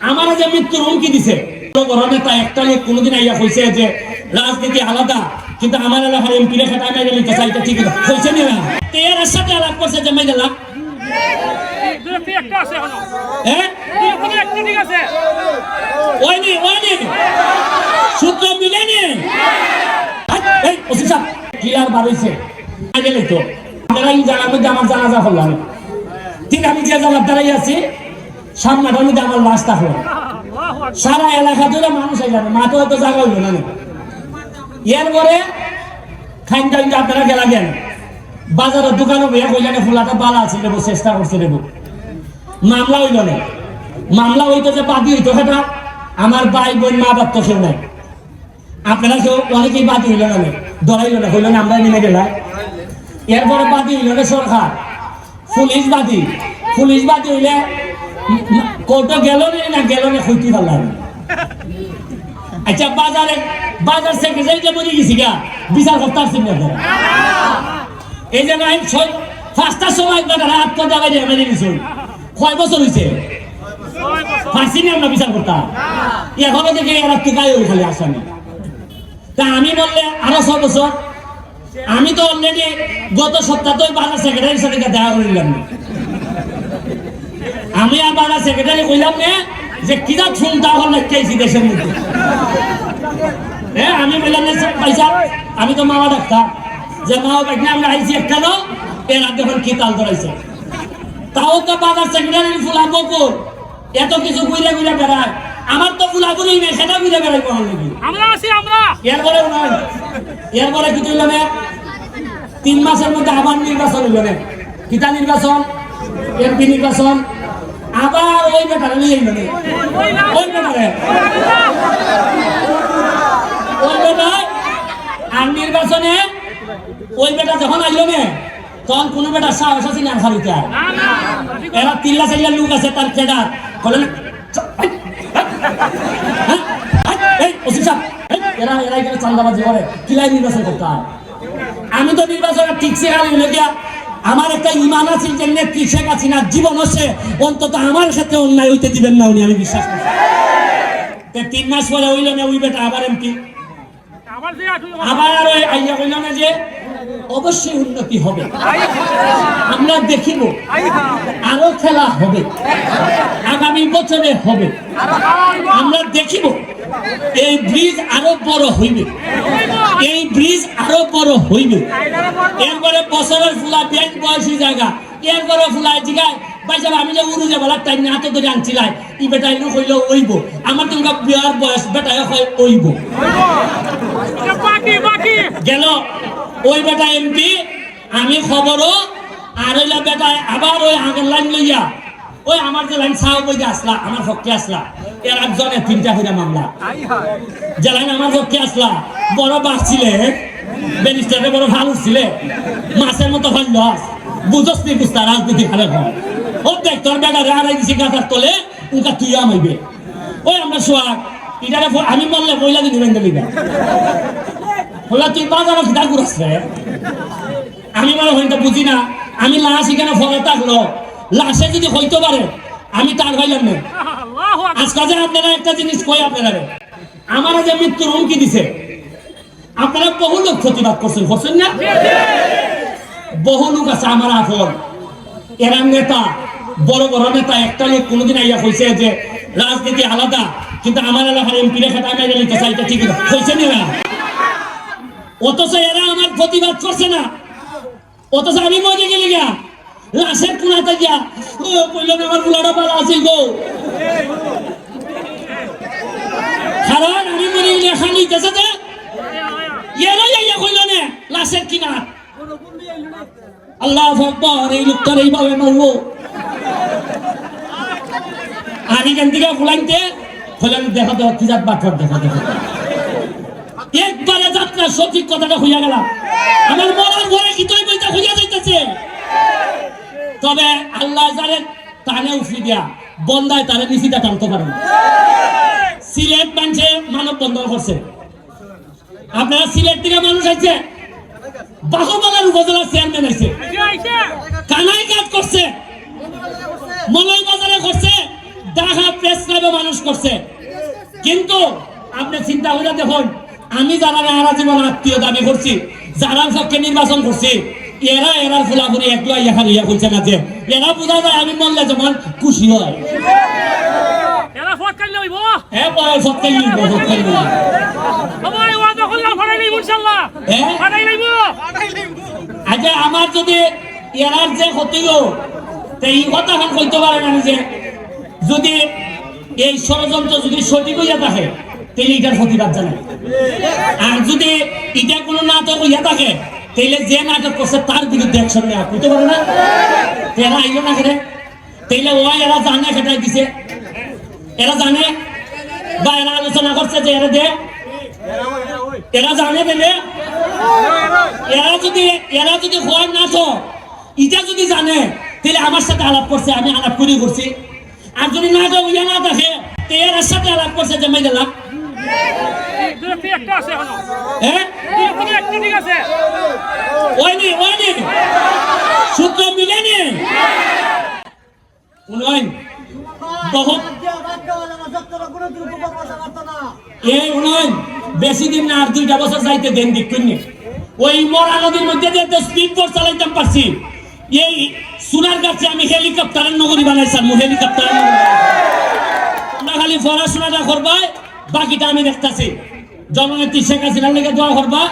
আমার যে মৃত্যুর হুমকি দিছে নেতা একটা লোক কোনোদিন আইয়া কইছে যে রাজনীতি আলাদা কিন্তু আমার এলাকার এমপি রেখা টাইম নিতে চাই ঠিক না? এর সাথে আলাপ করছে যে মাইনে লাভ? এই ওসি সাহেব ক্লিয়ার তো আমার জানাজা করলাম ঠিক আমি যে জায়গার দাঁড়াই আছি সামনাটার মধ্যে আমার লাশ থাকল। সারা এলাকা জুড়ে মানুষ আই যাবে মাঠে হয়তো জায়গা হইল না এরপরে খাইন টাইন আপনারা গেলা গেল বাজারের দোকানে বইয়া কইলানে ফুলাটা বালা আছে দেবো চেষ্টা করছে দেবো মামলা হইল না। মামলা হইতো যে বাদি হইতো সেটা আমার ভাই বোন, মা বাপ তো কেউ নাই। আপনারা কেউ অনেকেই বাদি হইল না ধরাইল না হইল না আমরা নেমে গেলাম। এরপরে বাদি হইল না সরকার। পুলিশ বাদি। পুলিশ বাদি হইলে কোর্টে গেল না গেল না হইতে পারলাম আচ্ছা বাজারে বাজার সেক্রেটারি যে বলে গেছি গা, বিচার করতে পারছি না তো। এই যে ছয়, পাঁচটার সময় বেটা রাত করে যাবে আমি দিয়েছি কয় বছর হয়েছে ছয় বছর না আমরা বিচার করতাম এখনও দেখে এরা টিকাই ওই খালি আসামি। তা আমি বললে আরও ছয় বছর। আমি তো অলরেডি গত সপ্তাহে বাজার সেক্রেটারির সাথে দেখা করিলাম না। আমি আর সেক্রেটারি কইলাম না যে কিনা ছুনটা হল লেখাইছি দেশের মধ্যে? হ্যাঁ আমি বললাম স্যার, পয়সা আমি তো মামা ডাক্তার। যে মা বাকি আমরা আইছি কেন এর আগে কি তাল ধরাইছে। তাও তো বাজার সেক্রেটারি ফুলা বকুর এত কিছু ঘুরে ঘুরে বেড়ায়। আমার তো ফুলা ঘুরেই নেই সেটা ঘুরে বেড়াই কোন নাকি আমরা আছি আমরা। এরপরে নয় এরপরে কি না? তিন মাসের মধ্যে আবার নির্বাচন হইল না। কিতা নির্বাচন? এমপি নির্বাচন। আবার ওই নিয়ে এলো ওই আর নির্বাচনে ওই বেটা যখন আইলো না, তখন কোনো বেটা সাহস আছে না খালিতে আর। এরা তিল্লা চাইলা লোক আছে, তার কেডার বলেন এরা এরা এখানে চান্দাবাজি করে কিলাই নির্বাচন করতে আমি তো নির্বাচনে ঠিকছে আর হইলে গিয়া আমার একটা ইমান আছে যে নেত্রী শেখ হাসিনার জীবন হচ্ছে অন্তত আমার সাথে অন্যায় হইতে দিবেন না উনি, আমি বিশ্বাস করি। তিন মাস পরে হইল না, ওই বেটা আবার এমপি। আবার ওই আইয়া হইল না যে অবশ্যই উন্নতি হবে। আমরা দেখিব আরও খেলা হবে। আগামী বছরে হবে। আমরা দেখিব এই ব্রিজ আরও বড় হইবে। এই ব্রিজ আরও বড় হইবে। এরপরে বছরের ফুলা ব্যাংক বয়সী জায়গা। এরপরে ফুলা জিগায় আমি যে উড়ু যাব টাইম হাতে ধরে আনছিলাই, ই বেটা ইনো কইলে ওইব। আমার তো বিয়ার বয়স বেটাই হয় ওইব। গেল, ওই বেটা এমপি, আমি খবরও, আর ওইলা বেটা আবার ওই আগের লাইন লইয়া ওই আমার যে লাইন সাহ বইতে আসলা, আমার পক্ষে আসলা। এর একজনে তিনটা হইরা মামলা। যে লাইন আমার পক্ষে আসলা, বড় বাস ছিলে, ব্যারিস্টারে বড় ভালো ছিলে মাছের মতো ভালো লস, বুঝস নি বুঝতা রাজনীতি ভালো হয় ও দেখ তোর বেটা রাড়াই দিছি গাঁথার তলে উনকা তুই আমাইবে ওই আমরা সোয়াগ ইটারে আমি বললে বইলা দিবি বেঁধে দিবে বললা, তুই বাজারে খিদা ঘুরাস রে আমি মানে হইতে বুঝি না। আমি লাশ এখানে ফলে থাকল লাশে যদি হইতে পারে, আমি তার হইলাম না আল্লাহু আজকে যে আপনারা একটা জিনিস কই আপনারা? আমার যে মৃত্যুর হুমকি দিছে, আপনারা বহু লোক প্রতিবাদ করছেন করছেন না? বহু লোক আছে আমার আপন। এরা নেতা, বড় বড় নেতা, একটা লোক কোনোদিন আইয়া কইছে যে, রাজনীতি আলাদা, কিন্তু আমার এলাকার এমপি রেখা টাইম নিতে চাই এটা ঠিক হয়েছে না? অথচ এরা আমার প্রতিবাদ করছে না। অথচ আমি মরে গেলে গিয়া লাশের কোনাতে গিয়া, ও কইলাম আমার বুলাটা পালা আছিল গো। কারণ আমি মনে খালি যে, ইয়া লাশের কিনা আল্লাহ আর একবারে যাত্রা সঠিক কথাটা হইয়া গেলাম। আমার মরার ঘরে কি বইটা হইয়া যাইতেছে? তবে আল্লাহ জানে তানে উফি দিয়া, বন্দায় তারে নিশিটা টানতে পারে না। সিলেট মানুষে মানব বন্ধন করছে। আপনারা সিলেট থেকে মানুষ আছে চেয়ারম্যান আছে কানাই কাজ করছে মলয় বাজারে করছে, ঢাকা প্রেস ক্লাবে মানুষ করছে। কিন্তু আপনি চিন্তা করে দেখুন, আমি যারা জীবন আত্মীয় দাবি করছি, যারা পক্ষে নির্বাচন করছি এরা এরার ফুলাফুলি একটু ইয়া খালি ইয়া খুলছে না যে এরা বোঝা যায় আমি বললে যেমন খুশি হয়। এরা হইব? হ্যাঁ বয় সত্যি নিব আমার ওয়াদা করলাম লইব ইনশাআল্লাহ হ্যাঁ? লইব আচ্ছা আমার যদি এরার যে ক্ষতি গো তো এই কথা এখন কইতে পারেন আমি যে যদি এই ষড়যন্ত্র যদি সঠিক হইয়া থাকে তাহলে এটার প্রতিবাদ জানাই। আর যদি এটা কোনো নাটক হইয়া থাকে তাহলে যে নাটক করছে তার বিরুদ্ধে অ্যাকশন নেওয়া কইতে পারে না? এরা আইলো না করে তাইলে ওই এরা জানে সেটাই দিছে। এরা জানে? বা এরা আলোচনা করছে যে এরা দে। এরা জানে দিলে এরা যদি এরা যদি হয় না তো এটা যদি জানে তাহলে আমার সাথে আলাপ করছে, আমি আলাপ করি করছি। আর যদি না তো ইয়া না দেখে তো এর সাথে আলাপ করছে যে মাই দুই একটি একটা আছে এখনও? হ্যাঁ? একটা ঠিক আছে? ওইনি ওইনি সূত্র মিলেনি উনয়ন বহুত এই উনয়ন বেশি দিন না আর দুইটা বছর যাইতে দেন দিক কন্যা ওই মরা নদীর মধ্যে যে স্পিড বোট চালাইতাম পারছি। এই সোনার কাছে আমি হেলিকপ্টারের নগরী বানাইছিলাম হেলিকপ্টারের নগরী খালি পড়াশোনাটা করবা বাকিটা আমি দেখতাছি। জননেত্রী শেখ হাসিনার লেগে দোয়া করবা।